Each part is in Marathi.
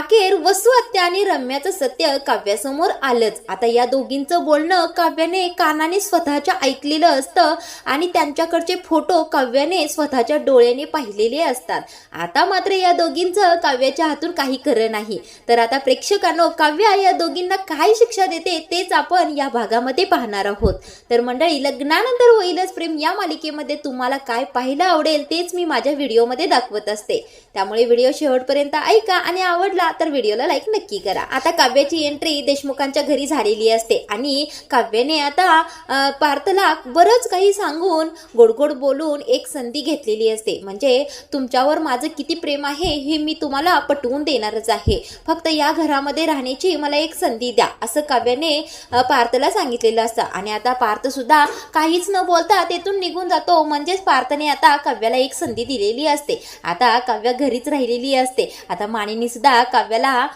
अखेर वसू हत्या आणि रम्याचं सत्य काव्यासमोर आलंच. आता या दोघींचं बोलणं काव्याने कानाने स्वतःच्या ऐकलेलं असतं आणि त्यांच्याकडचे फोटो काव्याने स्वतःच्या डोळ्याने पाहिलेले असतात. आता मात्र या दोघींचं काव्याच्या हातून काही खरं नाही. तर आता प्रेक्षकांनो काव्या या दोघींना काय शिक्षा देते तेच आपण या भागामध्ये पाहणार आहोत. तर मंडळी लग्नानंतर होईलच प्रेम. या मालिकेमध्ये तुम्हाला काय पाहायला आवडेल तेच मी माझ्या व्हिडिओमध्ये दाखवत असते. त्यामुळे व्हिडिओ शेवटपर्यंत ऐका आणि आवडला तर व्हिडिओला लाईक नक्की करा. आता काव्याची एंट्री देशमुखांच्या घरी झालेली असते. आणि काव्याने आता पार्थला बरंच काही सांगून गोडगोड बोलून एक संधी घेतलेली असते. म्हणजे तुमच्यावर माझं किती प्रेम आहे हे मी तुम्हाला पटवून देणारच आहे. फक्त या घरामध्ये राहण्याची मला एक संधी द्या. असं काव्याने पार्थला सांगितलेलं असतं. आणि आता पार्थ सुद्धा काहीच न बोलता तेथून निघून जातो. म्हणजेच पार्थने आता काव्याला एक संधी दिलेली असते. आता काव्या घरीच राहिलेली असते. आता मानिनी सुद्धा काव्याला अ,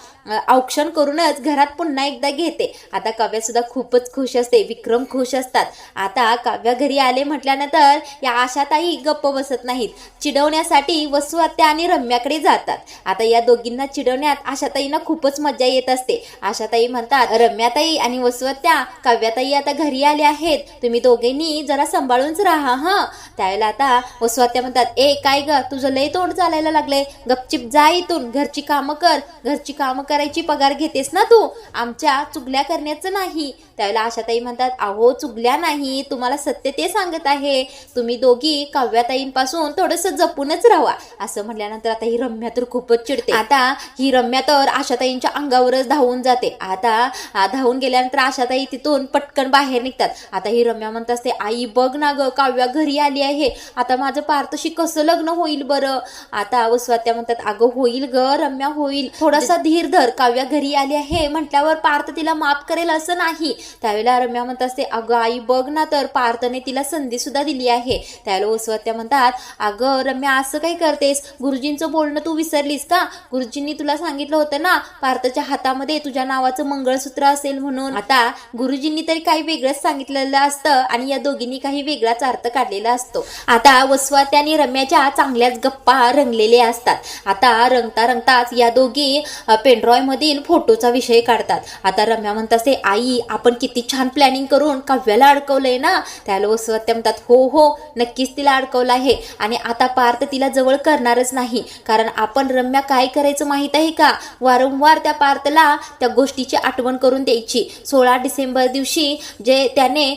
औक्षण करूनच घरात पुन्हा एकदा घेते. आता काव्या सुद्धा खूपच खुश असते विक्रम खुश असतात. आता काव्या घरी आले म्हटल्यानंतर या आशाताई गप्प बसत नाहीत. चिडवण्यासाठी वसू आत्या आणि रम्याकडे जातात. आता या दोघींना चिडवण्यात आशाताईंना खूपच मजा येत असते. आशाताई म्हणतात रम्याताई आणि वसू आत्या काव्याताई आता घरी आले आहेत. तुम्ही दोघींनी जरा सांभाळूनच राहा हं. त्यावेळेला आता वसू आत्या म्हणतात ए काय ग तुझं लय तोंड चालायला लागले गपचिप जा इथून. घरची कामं कर. घरची कामं कर करायची पगार घेतेस ना तू? आमच्या चुगल्या करण्याचं नाही. त्यावेळेला आशाताई म्हणतात अहो चुगल्या नाही तुम्हाला सत्य ते सांगत आहे. तुम्ही दोघी काव्याताईंपासून थोडस जपूनच राहा. असं म्हटल्यानंतर आता ही रम्या तर खूपच चिडते. आता ही रम्या तर आशाताईंच्या अंगावरच धावून जाते. आता धावून गेल्यानंतर आशाताई तिथून पटकन बाहेर निघतात. आता ही रम्या म्हणत असते आई बघ ना ग काव्या घरी आली आहे. आता माझं पार्थशी कसं लग्न होईल बरं? आता वसवात्या म्हणतात अगं होईल ग रम्या होईल. थोडासा धीर धर. तर काव्या घरी आली आहे. म्हटल्यावर पार्थ तिला माफ करेल असं नाही. त्यावेळेला रम्या म्हणत असते अगं आई बघ ना तर पार्थने तिला संधी सुद्धा दिली आहे. त्यावेळेला वसवात्या म्हणतात अगं रम्या असं काय करतेस? गुरुजींचं बोलणं तू विसरलीस का? गुरुजींनी तुला सांगितलं होतं ना पार्थच्या हातामध्ये तुझ्या नावाचं मंगळसूत्र असेल म्हणून. आता गुरुजींनी तरी काही वेगळंच सांगितलेलं असतं आणि या दोघींनी काही वेगळाच अर्थ काढलेला असतो. आता वसवात्या आणि रम्याच्या चांगल्याच गप्पा रंगलेल्या असतात. आता रंगता रंगताच या दोघी पेंड्रॉ मधील फोटोचा विषय काढतात. आता रम्या म्हणत असते आई आपण किती छान प्लॅनिंग करून काव्याला अडकवलंय ना? त्याला वसवात्या म्हणतात हो हो नक्कीच तिला अडकवलं आहे. आणि आता पार्थ तिला जवळ करणारच नाही. कारण आपण रम्या काय करायचं माहीत आहे का? वारंवार त्या पार्थला त्या गोष्टीची आठवण करून द्यायची. सोळा डिसेंबर दिवशी जे त्याने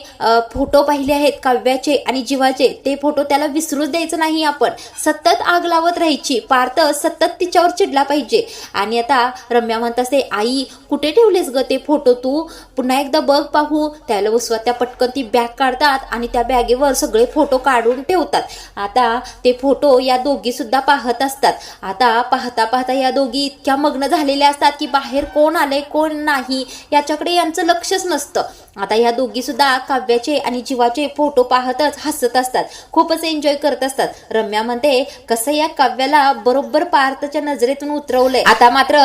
फोटो पाहिले आहेत काव्याचे आणि जीवाचे ते फोटो त्याला विसरूच द्यायचं नाही आपण. सतत आग लावत राहायची. पार्थ सतत तिच्यावर चिडला पाहिजे. आणि आता रम्या म्हणत असते आई कुठे ठेवलेस ग ते फोटो तू? पुन्हा एकदा बघ पाहू. त्याला उसवा त्या पटकन ती बॅग काढतात आणि त्या बॅगेवर सगळे फोटो काढून ठेवतात. आता ते फोटो या दोघी सुद्धा पाहत असतात. आता पाहता पाहता या दोघी इतक्या मग्न झालेल्या असतात की बाहेर कोण आले कोण नाही याच्याकडे यांचं लक्षच नसतं. आता या दोघी सुद्धा काव्याचे आणि जीवाचे फोटो पाहतच हसत असतात. खूपच एन्जॉय करत असतात. रम्या म्हणते कसं या काव्याला बरोबर पार्थच्या नजरेतून उतरवलंय? आता मात्र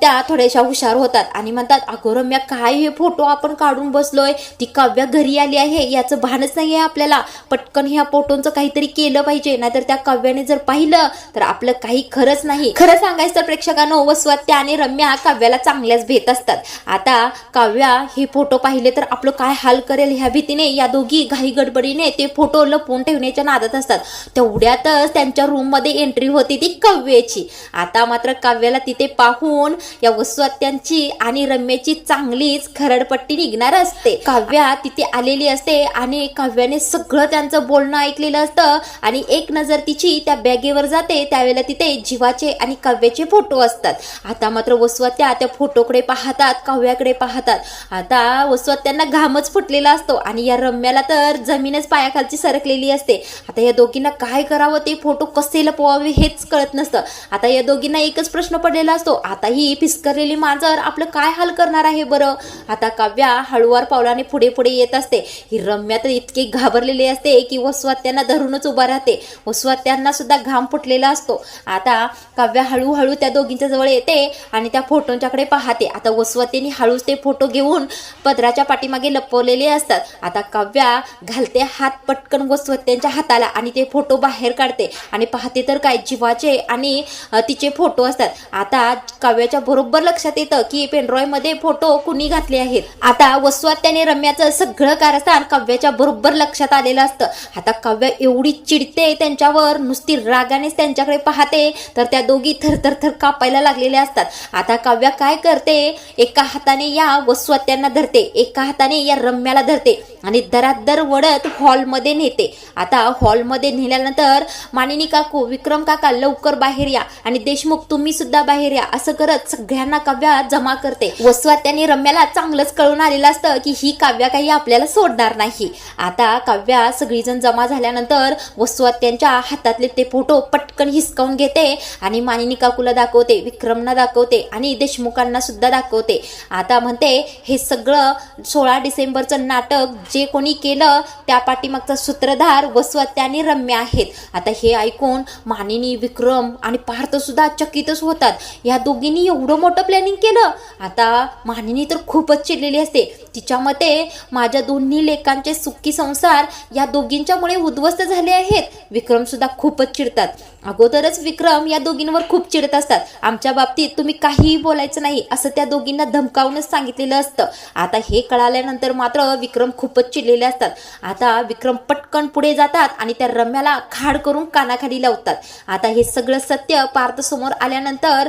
त्या थोड्याशा हुशार होतात आणि म्हणतात अगो रम्या काय हे फोटो आपण काढून बसलोय? ती काव्या घरी आली आहे याचं भानच नाही आहे आपल्याला. पटकन ह्या फोटोंचं काहीतरी केलं पाहिजे नाहीतर त्या काव्याने जर पाहिलं तर आपलं काही खरंच नाही. खरं सांगायचं तर प्रेक्षकांनो स्वत्या आणि रम्या काव्याला चांगल्याच भेट असतात. आता काव्या हे फोटो पाहिले तर आपलं काय हाल करेल ह्या भीतीने? या दोघी घाई गडबडीने ते फोटो लपवून ठेवण्याच्या नादात असतात. तेवढ्यातच त्यांच्या रूममध्ये एंट्री होती ती काव्याची. आता मात्र काव्याला तिथे पाहून या वसुहत्यांची आणि रम्याची चांगलीच खरडपट्टी निघणार असते. काव्या तिथे आलेली असते आणि काव्याने सगळं त्यांचं बोलणं ऐकलेलं असतं आणि एक नजर तिची त्या बॅगेवर जाते त्यावेळेला तिथे जीवाचे आणि काव्याचे फोटो असतात. आता मात्र वसुहत्या त्या फोटोकडे पाहतात काव्याकडे पाहतात. आता वसुहत्यांना घामच फुटलेला असतो आणि या रम्याला तर जमीनच पायाखालची सरकलेली असते. आता या दोघींना काय करावं ते फोटो कसे लपवावे हेच कळत नसतं. आता या दोघींना एकच प्रश्न पडलेला असतो. आता ही फिसकरलेली मांजर आपलं काय हाल करणार आहे बरं? आता काव्या हळुवार पावलाने पुढे पुढे येत असते. ही रम्या तर इतकी घाबरलेली असते की वसुहत्यांना धरूनच उभा राहते. वसुहत्यांना सुद्धा घाम फुटलेला असतो. आता काव्या हळूहळू त्या दोघींच्या जवळ येते आणि त्या फोटोंच्याकडे पाहते. आता वसुहत्यांनी हळूच ते फोटो घेऊन पदराच्या पाठीमागे लपवलेले असतात. आता काव्या घालते हात पटकन वसुहत्यांच्या हाताला आणि ते फोटो बाहेर काढते. आणि पाहते तर काय जीवाचे आणि तिचे फोटो असतात. आता काव्या काव्याच्या बरोबर लक्षात येतं की पेनड्रॉयमध्ये फोटो कुणी घातले आहेत. आता वसुआत्याने रम्याचं सगळं कारस्थान काव्याच्या बरोबर लक्षात आलेलं असतं. आता काव्य एवढी चिडते त्यांच्यावर नुसती रागानेच त्यांच्याकडे पाहते तर त्या दोघी थरथर थर कापायला लागलेल्या असतात. आता काव्या काय करते? एका हाताने या वस्वात्यांना धरते एका हाताने या रम्याला धरते. आणि दरात दर वडत हॉलमध्ये नेते. आता हॉलमध्ये नेल्यानंतर मानिनी काकू विक्रम काका लवकर बाहेर या आणि देशमुख तुम्ही सुद्धा बाहेर या असं करत सगळ्यांना काव्या जमा करते. वसुआत्याने रम्याला चांगलंच कळून आलेलं असतं की ही काव्या काही आपल्याला सोडणार नाही. आता काव्या सगळीजण जमा झाल्यानंतर वसुआत्यांच्या हातातले ते फोटो पटकन हिसकावून घेते आणि मानिनी काकूला दाखवते विक्रमना दाखवते आणि देशमुखांना सुद्धा दाखवते. आता म्हणते हे सगळं सोळा डिसेंबरचं नाटक जे कोणी केलं त्या पाठीमागचा सूत्रधार वसवत्या आणि रम्य आहेत. आता हे ऐकून मानिनी विक्रम आणि पार्थ सुद्धा चकितच होतात. या दोघींनी एवढं मोठं प्लॅनिंग केलं? आता मानिनी तर खूपच चिडलेली असते. तिच्या मते माझ्या दोन्ही लेखांचे सुखी संसार या दोघींच्यामुळे उद्ध्वस्त झाले आहेत. विक्रम सुद्धा खूपच चिडतात. अगोदरच विक्रम या दोघींवर खूप चिडत असतात. आमच्या बाबतीत तुम्ही काहीही बोलायचं नाही असं त्या दोघींना धमकावूनच सांगितलेलं असतं. आता हे कळाल्यानंतर मात्र विक्रम खूपच चिडलेले असतात. आता विक्रम पटकन पुढे जातात आणि त्या रम्याला खाड करून कानाखाली लावतात. आता हे सगळं सत्य पार्थ समोर आल्यानंतर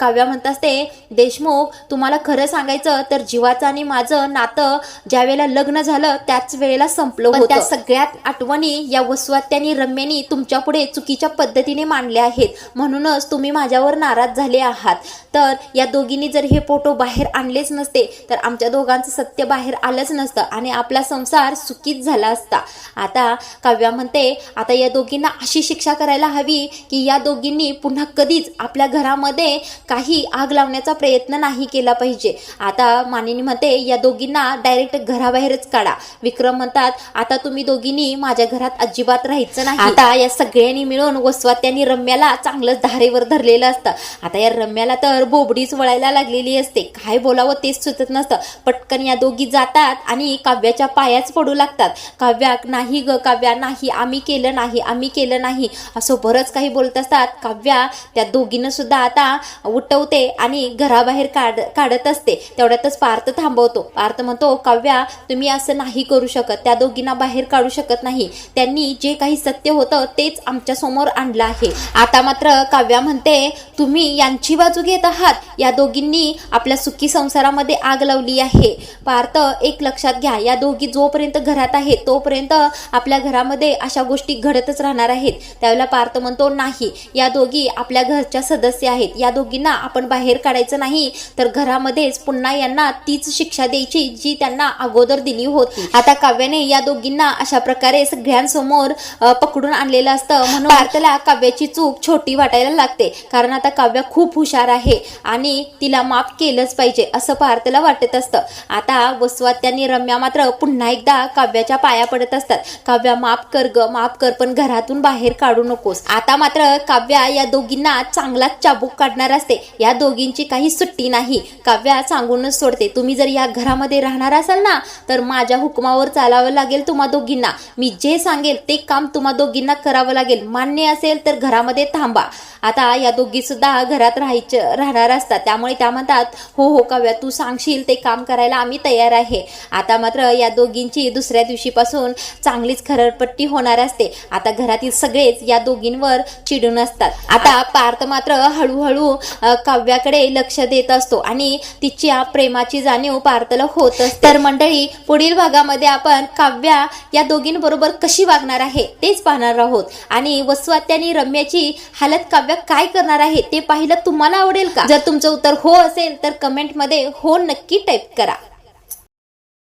काव्या म्हणत असते देशमुख तुम्हाला खरं सांगायचं तर जीवाचं आणि माझं नातं ज्या वेळेला लग्न झालं त्याच वेळेला संपलं होतं त्या सगळ्यात आठवणी या वसुआत्यानी रम्यानी तुमच्यापुढे चुकीच्या पद्धतीने मांडल्या आहेत. म्हणूनच तुम्ही माझ्यावर नाराज झाले आहात. तर या दोघींनी जर हे फोटो बाहेर आणलेच नसते तर आमच्या दोघांचं सत्य बाहेर आलंच नसतं आणि आपला संसार सुखीत झाला असता. आता काव्या म्हणते आता या दोघींना अशी शिक्षा करायला हवी की या दोघींनी पुन्हा कधीच आपल्या घरामध्ये काही आग लावण्याचा प्रयत्न नाही केला पाहिजे. आता मानिनी म्हणते या दोघींना डायरेक्ट घराबाहेरच काढा. विक्रम म्हणतात आता तुम्ही दोघींनी माझ्या घरात अजिबात राहायचं नाही. आता या सगळ्यांनी मिळून वसवात्यांनी रम्याला चांगलंच धारेवर धरलेलं असतं. आता या रम्याला तर बोबडीच वळायला लागलेली असते. काय बोलावं तेच सुचत नसतं. पटकन या दोघी जातात आणि काव्याच्या पायाच पडू लागतात. काव्या नाही ग काव्या नाही आम्ही केलं नाही आम्ही केलं नाही. असं बरंच काही बोलत असतात. काव्या त्या दोघीनं सुद्धा आता उठवते आणि घराबाहेर काढ काढत असते. तेवढ्यातच पार्थ थांबवतो. पार्थ म्हणतो काव्या तुम्ही असं नाही करू शकत. त्या दोघींना बाहेर काढू शकत नाही. त्यांनी जे काही सत्य होतं तेच आमच्यासमोर आणलं आहे. आता मात्र काव्या म्हणते तुम्ही यांची बाजू घेत आहात. या दोघींनी आपल्या सुखी संसारामध्ये आग लावली आहे. पार्थ एक लक्षात घ्या. या दोघी जोपर्यंत घरात आहे तोपर्यंत आपल्या घरामध्ये अशा गोष्टी घडतच राहणार आहेत. त्यावेळेला पार्थ म्हणतो नाही या दोघी आपल्या घरच्या सदस्य आहेत. या दोघींना आपण बाहेर काढायचं नाही तर घरामध्येच पुन्हा यांना तीच शिक्षा द्यायची जी त्यांना अगोदर दिली होती. आता काव्याने या दोघींना अशा प्रकारे सगळ्यांसमोर पकडून आणलेलं असतं. म्हणून पार्थला काव्याची चूक छोटी वाटायला लागते. कारण आता काव्य खूप हुशार आहे आणि तिला माफ केलंच पाहिजे असं पार्थला वाटत असतं. आता वसवात्यानी रम्या मात्र पुन्हा एकदा काव्याच्या पाया पडत असतात. काव्या माफ कर ग माफ कर पण घरातून बाहेर काढू नकोस. आता मात्र काव्या या दोघींना चांगलाच चाबूक काढणार असते. या दोघींची काही सुट्टी नाही. काव्या सांगूनच सोडते. तुम्ही जर या घरामध्ये राहणार असाल ना तर माझ्या हुकमावर चालावं लागेल तुम्हा दोघींना. मी जे सांगेल ते काम तुम्हा दोघींना करावं लागेल. मान्य असेल तर घरामध्ये थांबा. आता या दोघी सुद्धा घरात राहायचं राहणार असतात. त्यामुळे त्या म्हणतात हो हो काव्या तू सांगशील ते काम करायला आम्ही तयार आहे. आता मात्र या दोघींची दुसऱ्या दिवशीपासून चांगलीच खरडपट्टी होणार असते. आता घरातील सगळेच या दोघींवर चिडून असतात. आता पार्थ मात्र हळूहळू काव्याकडे लक्ष देत असतो आणि तिच्या प्रेमाची जाणीव पार्थला होत असते. तर मंडळी पुढील भागामध्ये आपण काव्या या दोघींबरोबर कशी वागणार आहे तेच पाहणार आहोत. आणि वसवात्या रम्याची हालत काव्या काय करणार आहे ते पाहिलं तुम्हाला आवडेल का? जर तुमचं उत्तर हो असेल तर कमेंटमध्ये हो नक्की टाईप करा.